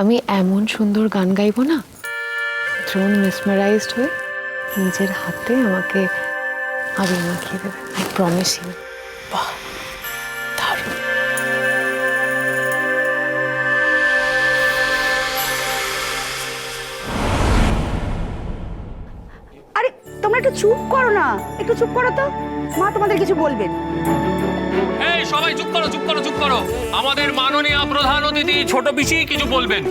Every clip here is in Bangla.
আমি এমন সুন্দর গান গাইবো না দ্রোণ মেসমারাইজড হয়ে নিজের হাতে আমাকে আবির মাখিয়ে দেবে। আই প্রমিস ইউ বাহ দারুণ। আরে তোমরা একটু চুপ করো না। একটু চুপ করো তো। মা তোমাদের কিছু বলবেন। এই, চুপ করো চুপ করো চুপ করো। আমাদের মাননীয় প্রধান অতিথি ছোট পিসি কিছু বলবেন।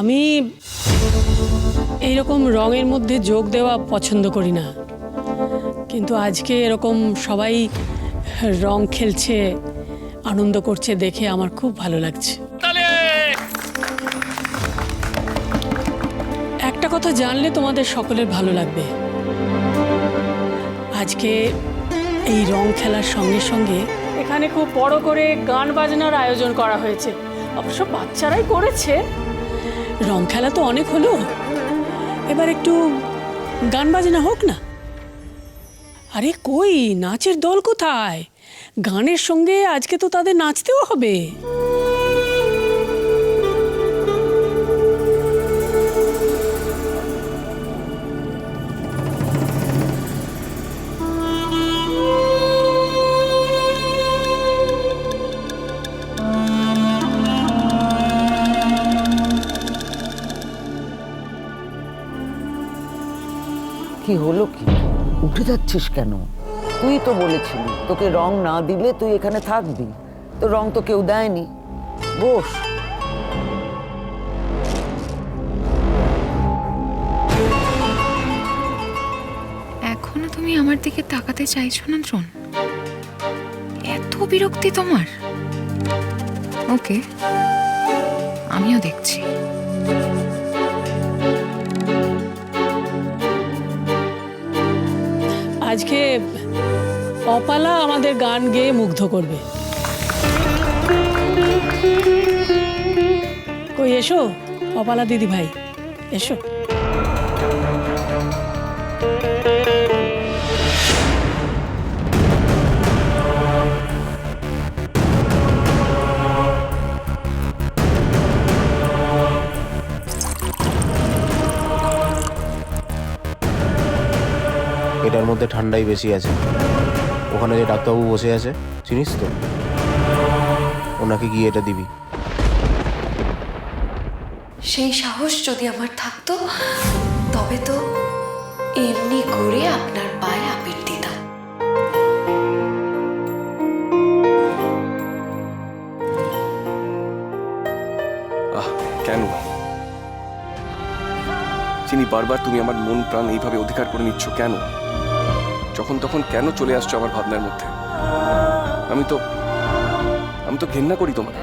আমি এইরকম রঙের মধ্যে যোগ দেওয়া পছন্দ করি না। কিন্তু আজকে এরকম সবাই রং খেলছে, আনন্দ করছে দেখে আমার খুব ভালো লাগছে। কথা জানলে তোমাদের সকলের ভালো লাগবে। আজকে এই রং খেলার সঙ্গে সঙ্গে এখানে খুব বড় করে গান বাজনার আয়োজন করা হয়েছে। অবশ্য বাচ্চারাই করেছে। রং খেলা তো অনেক হলো। এবার একটু গান বাজনা হোক না। আরে কই? নাচের দল কোথায়? গানের সঙ্গে আজকে তো তাদের নাচতেও হবে। কি হলো কি? উঠে যাচ্ছিস কেন? তুই তো বলেছিলি, তোকে রং না দিলে তুই এখানে থাকবি। তো রং তো কেউ দেয়নি। বস। এখনও তুমি আমার দিকে তাকাতে চাইছো না, দ্রোণ? এত বিরক্তি তোমার। ওকে, আমিও দেখছি। আজকে অপালা আমাদের গান গেয়ে মুগ্ধ করবে। কই এসো অপালা দিদি ভাই এসো। এটার মধ্যে ঠান্ডাই বেশি আছে। ওখানে যে ডাক্তারবাবু বসে আছে চিনিস তো? ওনাকে গিয়ে এটা দিবি। সেই সাহস যদি আমার থাকতো তবে তো এমনি করে আপনার পায়ে আবির দিতাম। কেন? চিনি বারবার তুমি আমার মন প্রাণ এইভাবে অধিকার করে নিচ্ছ কেন? যখন তখন কেন চলে আসছো আমার ভাবনার মধ্যে? আমি তো আমি তো ঘেন্না করি তোমাকে।